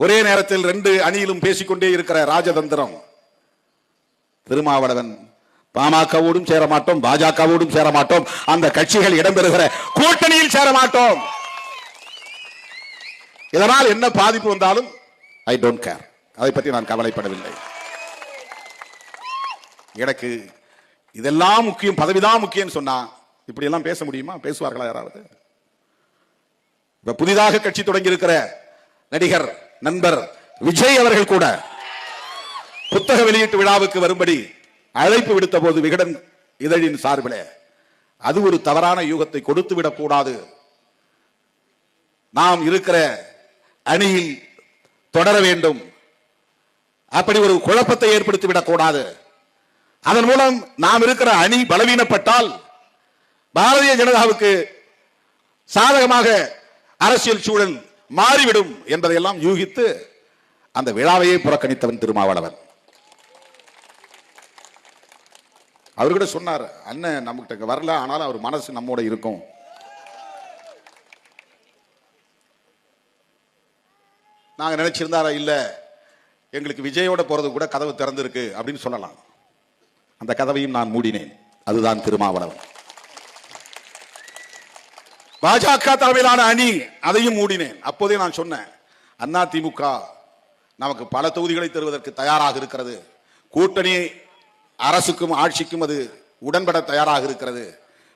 ஒரே நேரத்தில் ரெண்டு அணியிலும் பேசிக்கொண்டே இருக்கிற ராஜதந்திரம். திருமாவளவன் பாமகவோடும் சேர மாட்டோம் பாஜகவோடும் சேர மாட்டோம் அந்த கட்சிகள் இடம்பெறுகிற கூட்டணியில் சேர மாட்டோம் இதனால் என்ன பாதிப்பு வந்தாலும் ஐ டோன்ட் கேர் அதை பற்றி நான் கவலைப்படவில்லை. எனக்கு இதெல்லாம் முக்கியம் பதவிதான் முக்கியம்னு சொன்னா இப்படி எல்லாம் பேச முடியுமா? பேசுவார்களா யாராவது? இப்ப புதிதாக கட்சி தொடங்கி இருக்கிற நடிகர் நண்பர் விஜய் அவர்கள் கூட புத்தக வெளியீட்டு விழாவுக்கு வரும்படி அழைப்பு விடுத்த போது விகடன் இதழின் சார்பிலே அது ஒரு தவறான யூகத்தை கொடுத்து விடக்கூடாது நாம் இருக்கிற அணியில் தொடர வேண்டும். அப்படி ஒரு குழப்பத்தை ஏற்படுத்தி விடக்கூடாது அதன் மூலம் நாம் இருக்கிற அணி பலவீனப்பட்டால் பாரதிய ஜனதாவுக்கு சாதகமாக அரசியல் சூழல் மாறிவிடும் என்பதையெல்லாம் யூகித்து அந்த விழாவையே புறக்கணித்தவன் திருமாவளவன். அவர் கூட சொன்னார் அண்ணன் நம்மகிட்ட வரல ஆனாலும் அவர் மனசு நம்மோட இருக்கும். நாங்க நினைச்சிருந்தாரா இல்ல எங்களுக்கு விஜயோட போறது கூட கதவு திறந்திருக்கு அப்படின்னு சொல்லலாம். அந்த கதவையும் நான் மூடினேன். அதுதான் திருமாவளவன். பாஜக தலைமையிலான அணி அதையும் மூடினேன். அப்போதே நான் சொன்னேன் அண்ணா திமுக நமக்கு பல தொகுதிகளை தருவதற்கு தயாராக இருக்கிறது. கூட்டணி அரசுக்கும் ஆட்சிக்கும் அது உடன்பட தயாராக இருக்கிறது.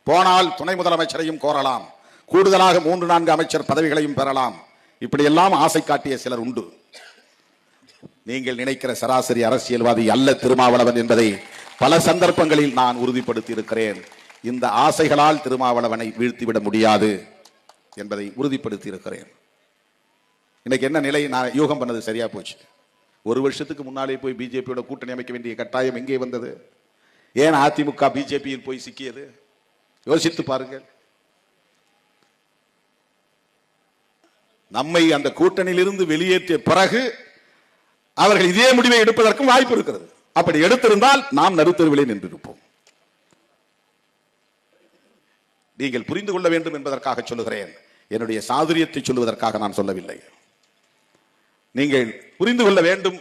போனால் துணை முதலமைச்சரையும் கோரலாம். கூடுதலாக மூன்று நான்கு அமைச்சர் பதவிகளையும் பெறலாம். இப்படியெல்லாம் ஆசை காட்டிய சிலர் உண்டு. நீங்கள் நினைக்கிற சராசரி அரசியல்வாதி அல்ல திருமாவளவன் என்பதை பல சந்தர்ப்பங்களில் நான் உறுதிப்படுத்தி இருக்கிறேன் இந்த ஆசைகளால் திருமாவளவனை வீழ்த்திவிட முடியாது என்பதை உறுதிப்படுத்தி இருக்கிறேன் இன்னைக்கு என்ன நிலை? நான் யூகம் பண்ணது சரியா போச்சு. ஒரு வருஷத்துக்கு முன்னாலே போய் பிஜேபியோட கூட்டணி அமைக்க வேண்டிய கட்டாயம் எங்கே வந்தது? ஏன் அதிமுக பிஜேபியில் போய் சிக்கியது? யோசித்து பாருங்கள். நம்மை அந்த கூட்டணியிலிருந்து வெளியேற்றிய பிறகு அவர்கள் இதே முடிவை எடுப்பதற்கும் வாய்ப்பு இருக்கிறது. அப்படி எடுத்திருந்தால் நாம் நடுத்தருவிலே நின்றிருப்போம். நீங்கள் புரிந்து கொள்ள வேண்டும் என்பதற்காக சொல்லுகிறேன். என்னுடைய சாதுரியத்தை சொல்லுவதற்காக நான் சொல்லவில்லை. நீங்கள் புரிந்து கொள்ள வேண்டும்.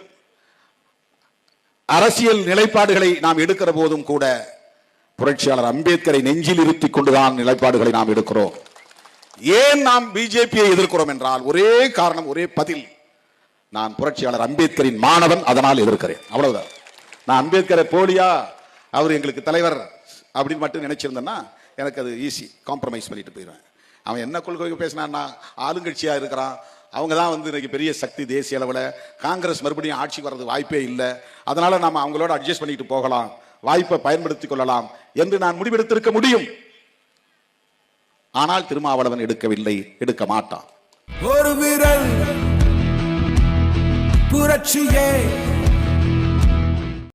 அரசியல் நிலைப்பாடுகளை நாம் எடுக்கிற போதும் கூட புரட்சியாளர் அம்பேத்கரை நெஞ்சில் இருத்திக் கொண்டுதான் நிலைப்பாடுகளை நாம் எடுக்கிறோம். ஏன் நாம் பிஜேபியை எதிர்க்கிறோம் என்றால் ஒரே காரணம் ஒரே பதில். நான் புரட்சியாளர் அம்பேத்கரின் மாணவன் அதனால் எதிர்க்கிறேன். அவ்வளவுதான். நான் அம்பேத்கரை போலியா? அவர் எங்களுக்கு தலைவர் அப்படின்னு மட்டும் நினைச்சிருந்தேன்னா எனக்கு அது ஈஸி காம்ப்ரமைஸ் பண்ணிட்டு போயிடுவேன். அவன் என்ன கொள்கைக்கு பேசினான்னா ஆளுங்கட்சியாக இருக்கிறான். அவங்க தான் வந்து இன்றைக்கி பெரிய சக்தி தேசிய அளவில். காங்கிரஸ் மறுபடியும் ஆட்சிக்கு வர்றது வாய்ப்பே இல்லை. அதனால் நாம் அவங்களோட அட்ஜஸ்ட் பண்ணிட்டு போகலாம். வாய்ப்பை பயன்படுத்திக் கொள்ளலாம் என்று நான் முடிவெடுத்திருக்க முடியும். ஆனால் திருமாவளவன் எடுக்கவில்லை எடுக்க மாட்டான். ஒரு விரல் புரட்சியே.